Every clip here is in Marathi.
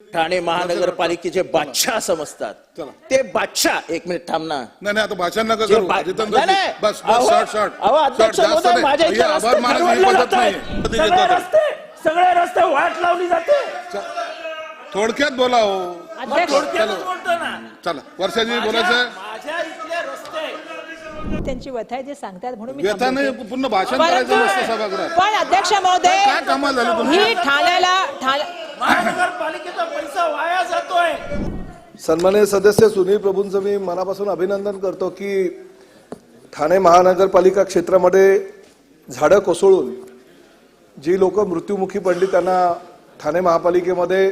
ठाणे महानगरपालिकेचे बादशाह समजतात. चला. ते बादशाह एक मिनिट थांब ना. नाही नाही आता भाषण नका जे करू. जितेंद्र. बस शॉर्ट शॉर्ट. जास्त नाही. आभार नाही. सगळे? रस्ते वाट लावली जाते. थोडक्यात बोला हो. चला वर्षाजी बोलायचं माझ्या माझ्या इथले रस्ते. त्यांची व्यथा आहे ते सांगतात म्हणून मी व्यथा नाही. पूर्ण भाषण करायचं सभागृहात. पण अध्यक्ष महोदय? ही ठाण्याला ठाणे महानगरपालिकेचा पैसा वाया जातोय. सन्मान्य सदस्य सुनील प्रभूंचं मी मनापासून अभिनंदन करतो की ठाणे महानगरपालिका क्षेत्रामध्ये झाडं कोसळून जी लोक मृत्युमुखी पडली त्यांना ठाणे महापालिकेमध्ये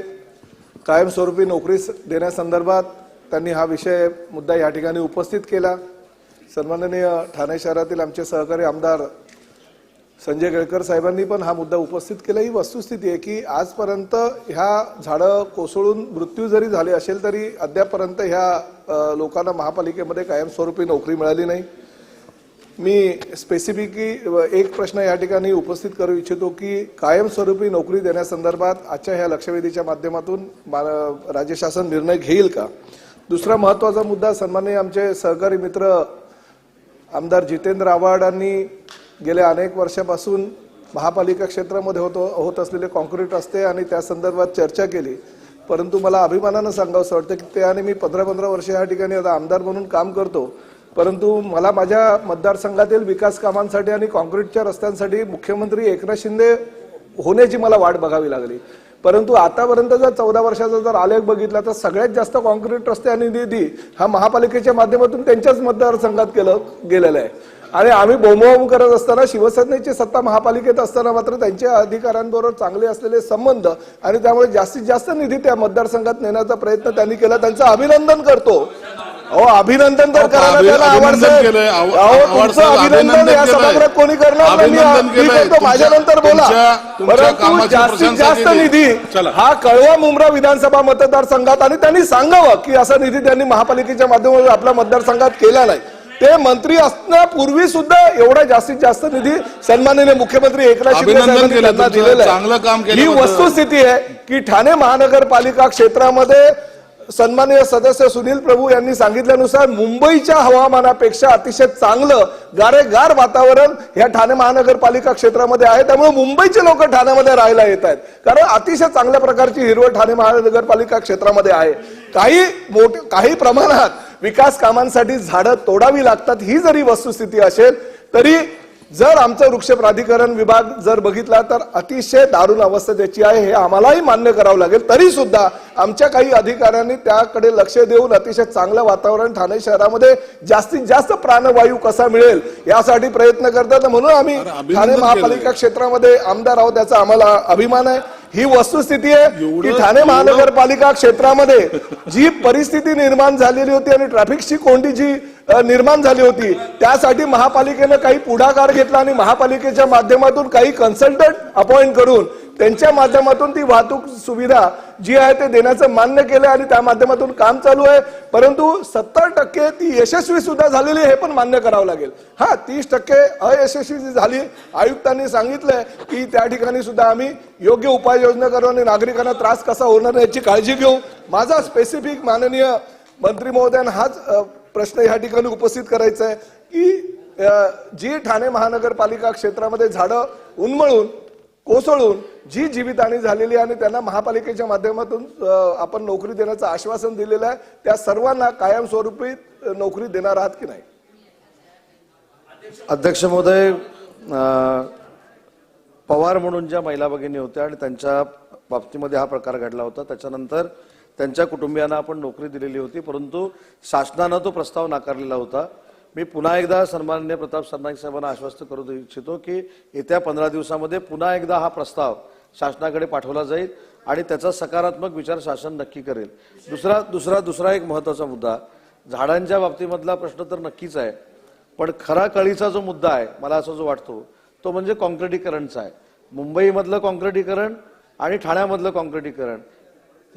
कायमस्वरूपी नोकरी देण्यासंदर्भात त्यांनी हा विषय मुद्दा या ठिकाणी उपस्थित केला. सन्माननीय ठाणे शहरातील आमचे सहकारी आमदार संजय केळकर साहेबांनी पण हा मुद्दा उपस्थित केला. ही वस्तुस्थिती आहे की आजपर्यंत ह्या झाडं कोसळून मृत्यू जरी झाले असेल तरी अद्यापपर्यंत ह्या लोकांना महापालिकेमध्ये कायमस्वरूपी नोकरी मिळाली नाही. मी स्पेसिफिकली एक प्रश्न या ठिकाणी उपस्थित करू इच्छितो की कायमस्वरूपी नोकरी देण्यासंदर्भात आजच्या ह्या लक्षवेधीच्या माध्यमातून मा- राज्य शासन निर्णय घेईल का? दुसरा महत्त्वाचा मुद्दा सन्माननीय आमचे सहकारी मित्र आमदार जितेंद्र आव्हाडांनी गेल्या अनेक वर्षापासून महापालिका क्षेत्रामध्ये होतो होत असलेले कॉन्क्रीट रस्ते आणि त्या संदर्भात चर्चा केली. परंतु मला अभिमानानं सांगावंसं वाटतं की ते आणि मी पंधरा पंधरा वर्ष या ठिकाणी आता आमदार म्हणून काम करतो. परंतु मला माझ्या मतदारसंघातील विकास कामांसाठी आणि कॉन्क्रीटच्या रस्त्यांसाठी मुख्यमंत्री एकनाथ शिंदे होण्याची मला वाट बघावी लागली. परंतु आतापर्यंत जर चौदा वर्षाचा जर आलेख बघितला तर सगळ्यात जास्त कॉन्क्रीट रस्ते आणि निधी हा महापालिकेच्या माध्यमातून त्यांच्याच मतदारसंघात केलं गेलेलं आहे. आणि आम्ही बोंबाबोंब करत असताना शिवसेनेची सत्ता महापालिकेत असताना मात्र त्यांच्या अधिकाऱ्यांबरोबर चांगले असलेले संबंध आणि त्यामुळे जास्तीत जास्त निधी त्या मतदारसंघात नेण्याचा प्रयत्न त्यांनी केला त्यांचं अभिनंदन करतो अहो अभिनंदन तर करायला त्याला अभिनंदन अहो, तुमचं या. सभागृहात कोणी करणार नाही. माझ्यानंतर बोला परंतु जास्तीत जास्त. निधी. हा कळवा मुंब्रा विधानसभा मतदारसंघात आणि त्यांनी सांगावं की असा निधी त्यांनी महापालिकेच्या माध्यमातून आपल्या मतदारसंघात केला नाही ते मंत्री असण्यापूर्वी सुद्धा एवढा जास्तीत जास्त निधी सन्माननीय मुख्यमंत्री एकनाथ शिंदे साहेबांनी त्यांना. दिलेलं आहे. चांगलं काम ही. वस्तुस्थिती आहे की ठाणे महानगरपालिका क्षेत्रामध्ये सन्माननीय सदस्य सुनील प्रभू यांनी सांगितल्यानुसार मुंबईच्या हवामानापेक्षा अतिशय चांगलं गारेगार वातावरण या ठाणे महानगरपालिका क्षेत्रामध्ये आहे. त्यामुळे मुंबईचे लोक ठाण्यामध्ये राहायला येत आहेत. कारण अतिशय चांगल्या प्रकारची हिरवळ ठाणे महानगरपालिका क्षेत्रामध्ये आहे. काही मोठ काही प्रमाणात विकास कामांसाठी झाडं तोडावी लागतात. ही जरी वस्तुस्थिती असेल तरी जर आमचं वृक्ष प्राधिकरण विभाग जर बघितला तर अतिशय दारुण अवस्था त्याची आहे हे आम्हालाही मान्य करावं लागेल. तरी सुद्धा आमच्या काही अधिकाऱ्यांनी त्याकडे लक्ष देऊन अतिशय चांगलं वातावरण ठाणे शहरामध्ये जास्तीत जास्त प्राणवायू कसा मिळेल यासाठी प्रयत्न करतात. म्हणून आम्ही ठाणे. महापालिका क्षेत्रामध्ये आमदार आहोत त्याचा आम्हाला अभिमान आहे. ही वस्तुस्थिती आहे की ठाणे महानगरपालिका क्षेत्रामध्ये जी परिस्थिती निर्माण झालेली होती आणि ट्रॅफिकची कोंडी जी निर्माण झाली होती त्यासाठी महापालिकेनं काही पुढाकार घेतला आणि महापालिकेच्या माध्यमातून काही कन्सल्टंट अपॉइंट करून त्यांच्या माध्यमातून ती वाहतूक सुविधा जी आहे ते देण्याचं मान्य केलं आणि त्या माध्यमातून काम चालू आहे. परंतु सत्तर टक्के ती यशस्वी सुद्धा झालेली हे पण मान्य करावं लागेल. हा तीस टक्के अयशस्वी जी झाली आयुक्तांनी सांगितलंय की त्या ठिकाणी सुद्धा आम्ही योग्य उपाययोजना करू आणि नागरिकांना त्रास कसा होणार याची काळजी घेऊ. माझा स्पेसिफिक माननीय मंत्री महोदयांना हाच प्रश्न या ठिकाणी उपस्थित करायचा आहे की जी ठाणे महानगरपालिका क्षेत्रामध्ये झाडं उन्मळून कोसळून जी जीवितहानी झालेली आणि त्यांना महापालिकेच्या माध्यमातून आपण नोकरी देण्याचं आश्वासन दिलेलं आहे त्या सर्वांना कायमस्वरूपी नोकरी देणार आहात की नाही? अध्यक्ष महोदय पवार म्हणून ज्या महिला भगिनी होत्या आणि त्यांच्या बाबतीमध्ये हा प्रकार घडला होता त्याच्यानंतर त्यांच्या कुटुंबियांना आपण नोकरी दिलेली होती परंतु शासनानं तो प्रस्ताव नाकारलेला होता. मी पुन्हा एकदा सन्माननीय प्रताप सरनाईक साहेबांना आश्वस्त करू दे- इच्छितो की येत्या पंधरा दिवसामध्ये पुन्हा एकदा हा प्रस्ताव शासनाकडे पाठवला जाईल आणि त्याचा सकारात्मक विचार शासन नक्की करेल. दुसरा दुसरा दुसरा एक महत्त्वाचा मुद्दा. झाडांच्या बाबतीमधला प्रश्न तर नक्कीच आहे पण खरा कळीचा जो मुद्दा आहे मला असं जो वाटतो तो म्हणजे कॉन्क्रिटीकरणचा आहे. मुंबईमधलं कॉन्क्रिटीकरण आणि ठाण्यामधलं कॉन्क्रिटीकरण.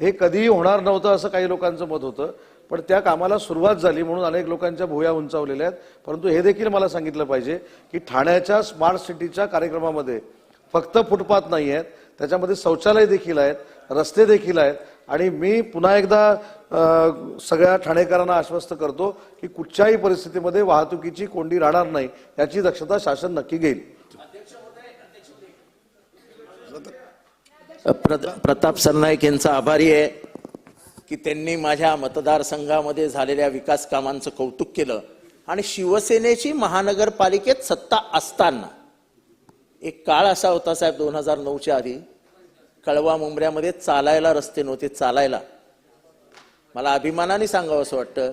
हे कधीही होणार नव्हतं असं काही लोकांचं मत होतं. पण त्या कामाला सुरुवात झाली म्हणून अनेक लोकांच्या भुया उंचावलेल्या आहेत. परंतु हे देखील मला सांगितलं पाहिजे की ठाण्याच्या स्मार्ट सिटीच्या कार्यक्रमामध्ये फक्त फुटपाथ नाही आहेत त्याच्यामध्ये शौचालय देखील आहेत रस्ते देखील आहेत. आणि मी पुन्हा एकदा सगळ्या ठाणेकरांना आश्वस्त करतो की कुठच्याही परिस्थितीमध्ये वाहतुकीची कोंडी राहणार नाही याची दक्षता शासन नक्की घेईल. प्रताप सरनाईक यांचा आभारी आहे. की त्यांनी माझ्या मतदारसंघामध्ये झालेल्या विकास कामांचं कौतुक केलं. आणि शिवसेनेची महानगरपालिकेत सत्ता असताना एक काळ असा होता साहेब दोन हजार नऊच्या आधी कळवा मुंबऱ्यामध्ये चालायला रस्ते नव्हते चालायला. मला अभिमानाने सांगावं असं वाटतं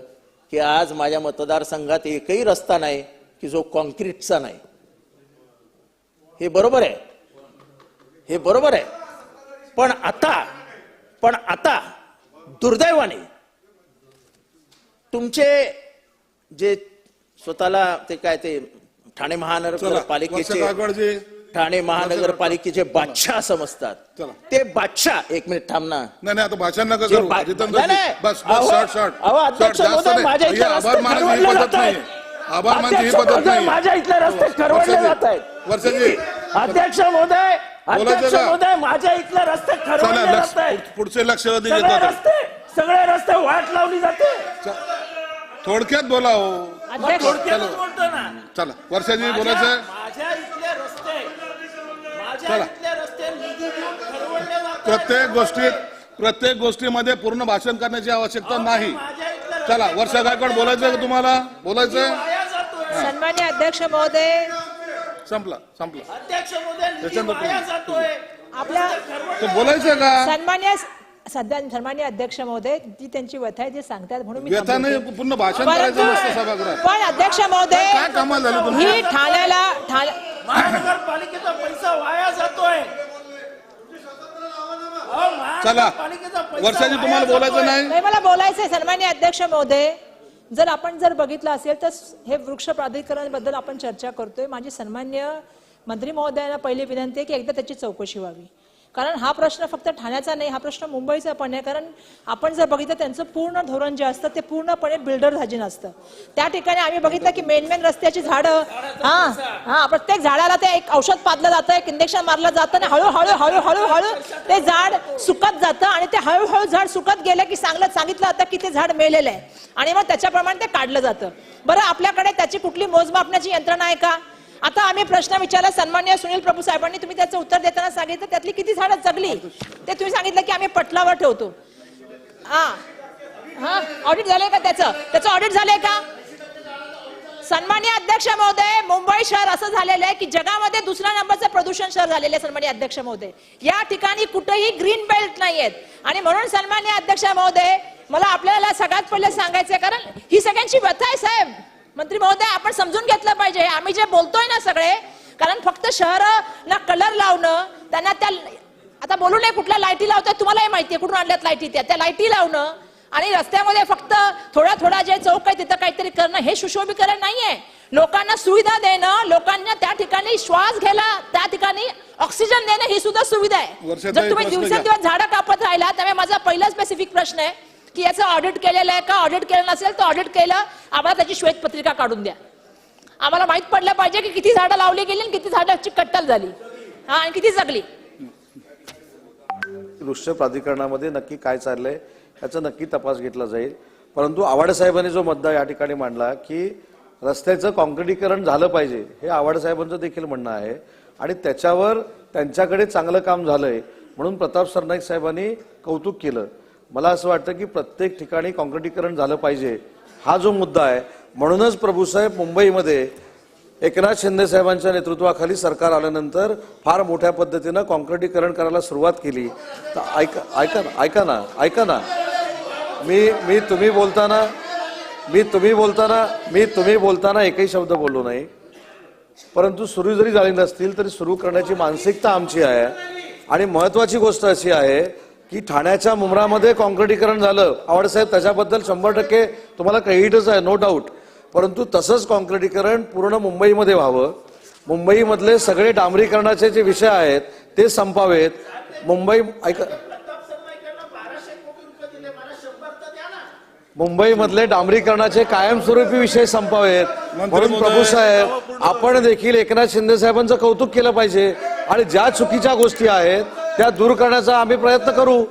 की आज माझ्या मतदारसंघात एकही रस्ता नाही की जो कॉन्क्रीटचा नाही. हे बरोबर आहे. हे बरोबर आहे. पण आता पण आता दुर्दैवाने. तुमचे जे स्वतःला ते काय ते ठाणे महानगरपालिकेचे ठाणे महानगरपालिकेचे बादशाह समजतात. ते बादशाह एक मिनिट थांब ना. नाही नाही आता भाषण नका जे करू. बा- जितेंद्र नाही, नाही. बस अहो, बस शॉर्ट शॉर्ट. अहो, अध्यक्ष महोदय, माझ्या इथले रस्ते जात आहेत. अध्यक्ष महोदय, अध्यक्ष महोदय बोलायचं माझ्या इथले रस्ते ठरवले लक्ष जात पुढचे लक्षवादी सगळे रस्ते सगळे रस्ते वाट लावली जाते. थोडक्यात बोला हो. अध्यक्ष थोडक्यातच बोलतो ना. चला वर्षाजी बोलायचं माझ्या इथले रस्ते माझ्या. इथले रस्ते. प्रत्येक गोष्टीत प्रत्येक गोष्टीमध्ये पूर्ण भाषण करण्याची आवश्यकता नाही. चला वर्षा गायकवाड बोलायचंय का तुम्हाला? बोलायचंय जातोय. सन्मान्य अध्यक्ष महोदय संपला संपला. अध्यक्ष महोदय निधी त्याच्यानंतर वाया जातोय. आपल्या तर बोलायचंय का? सन्मान्य सध्या सन्मान्य अध्यक्ष महोदय जी त्यांची व्यथा आहे जे सांगतात म्हणून मी व्यथा नाही. पूर्ण भाषण करायचं नसतं सभागृहात. पण अध्यक्ष महोदय काय कामाला झाली तुमची ही ठाण्याला ठाणे महानगरपालिकेचा पैसा वाया जातोय. अहो, चला. महानगरपालिकेचा पैसा वर्षाजी वाया तुम्हाला बोलायचं जातोय. नाही? नाही मला बोलायचंय सन्मान्य अध्यक्ष महोदय जर आपण जर बघितलं असेल तर हे वृक्ष प्राधिकरणाबद्दल आपण चर्चा करतोय. माझी सन्मान्य मंत्री महोदयांना पहिली विनंती आहे की एकदा त्याची चौकशी व्हावी. कारण हा प्रश्न फक्त ठाण्याचा नाही हा प्रश्न मुंबईचा पण आहे. कारण आपण जर बघितलं त्यांचं पूर्ण धोरण जे असतं ते पूर्णपणे बिल्डर धाजीन असतं. त्या ठिकाणी आम्ही बघितलं की मेन मेन रस्त्याची झाडं हा हा प्रत्येक झाडाला ते एक औषध पाजलं जातं एक इंजेक्शन मारलं जातं आणि हळूहळू हळूहळू हळू ते झाड सुकत जातं आणि ते हळूहळू झाड सुकत गेलं की चांगलं सांगितलं जातं की ते झाड मेलेलं आहे. आणि मग त्याच्याप्रमाणे ते काढलं जातं. बरं आपल्याकडे त्याची कुठली मोजमापण्याची यंत्रणा आहे का? आता आम्ही प्रश्न विचारला सन्मान्य सुनील प्रभू साहेबांनी तुम्ही त्याचं उत्तर देताना सांगितलं त्यातली किती झाडं जगली? ते तुम्ही सांगितलं की आम्ही पटलावर ठेवतो. हा. हा? ऑडिट झालंय का त्याचं? त्याचं ऑडिट झालंय का? सन्मान्य अध्यक्ष महोदय मुंबई शहर असं झालेलं आहे की जगामध्ये दुसऱ्या नंबरचं प्रदूषण शहर झालेलं आहे सन्मान्य अध्यक्ष महोदय. या ठिकाणी कुठेही ग्रीन बेल्ट नाहीयेत. आणि म्हणून सन्मान्य अध्यक्ष महोदय मला आपल्याला सगळ्यात पहिले सांगायचंय कारण ही सगळ्यांची व्यथा आहे साहेब. मंत्री महोदय आपण समजून घेतलं पाहिजे. आम्ही जे बोलतोय ना सगळे कारण फक्त शहराला कलर लावणं त्यांना त्या आता बोलू नये कुठल्या लाईटी लावतात तुम्हालाही माहितीये कुठून आणल्यात लाईटी त्या. त्या लाईटी लावणं आणि रस्त्यामध्ये फक्त थोडा थोडा जे चौक आहे तिथं काहीतरी करणं हे सुशोभीकरण नाहीये. लोकांना सुविधा देणं लोकांना त्या ठिकाणी श्वास घ्यायला त्या ठिकाणी ऑक्सिजन देणं ही सुद्धा सुविधा आहे. जर तुम्ही दिवसेंदिवस झाडं कापत राहिला त्यामुळे माझा पहिला स्पेसिफिक प्रश्न आहे की याचं ऑडिट केलेलं आहे का? ऑडिट केलं नसेल तर ऑडिट केलं. आम्हाला त्याची श्वेतपत्रिका काढून द्या. आम्हाला माहीत पडलं पाहिजे की किती झाडं लावली गेली आणि किती झाडाची कट्टल झाली. हा आणि किती जगली. दृश्य प्राधिकरणामध्ये नक्की काय चाललंय याचा नक्की तपास घेतला जाईल. परंतु आव्हाड साहेबांनी जो मुद्दा या ठिकाणी मांडला की रस्त्याचं कॉन्क्रिटीकरण झालं पाहिजे हे आव्हाड साहेबांचं देखील म्हणणं आहे. आणि त्याच्यावर त्यांच्याकडे चांगलं काम झालंय म्हणून प्रताप सरनाईक साहेबांनी कौतुक केलं. मला असं वाटतं की प्रत्येक ठिकाणी काँक्रिटीकरण झालं पाहिजे. हा जो मुद्दा आहे म्हणूनच प्रभूसाहेब मुंबईमध्ये एकनाथ शिंदे साहेबांच्या नेतृत्वाखाली सरकार आल्यानंतर फार मोठ्या पद्धतीनं काँक्रिटीकरण करायला सुरुवात केली. तर ऐका ऐका ना ऐका ना ऐका ना. मी मी तुम्ही बोलताना मी तुम्ही बोलताना मी तुम्ही बोलताना एकही शब्द बोललो नाही. परंतु सुरू जरी झाली नसतील तरी सुरू करण्याची मानसिकता आमची आहे. आणि महत्वाची गोष्ट अशी आहे की ठाण्याच्या मुंब्रामध्ये कॉन्क्रिटीकरण झालं. आवडसाहेब त्याच्याबद्दल शंभर टक्के तुम्हाला क्रेडिटच आहे नो डाऊट परंतु तसंच कॉन्क्रिटीकरण पूर्ण मुंबईमध्ये व्हावं. मुंबईमधले सगळे डांबरीकरणाचे जे विषय आहेत ते संपावेत. मुंबई ऐका मुंबईमधले डांबरीकरणाचे कायमस्वरूपी विषय संपावेत. म्हणून प्रभू साहेब आपण देखील एकनाथ शिंदे साहेबांचं कौतुक केलं पाहिजे. आणि ज्या चुकीच्या गोष्टी आहेत त्या दूर करण्याचा आम्ही प्रयत्न करू.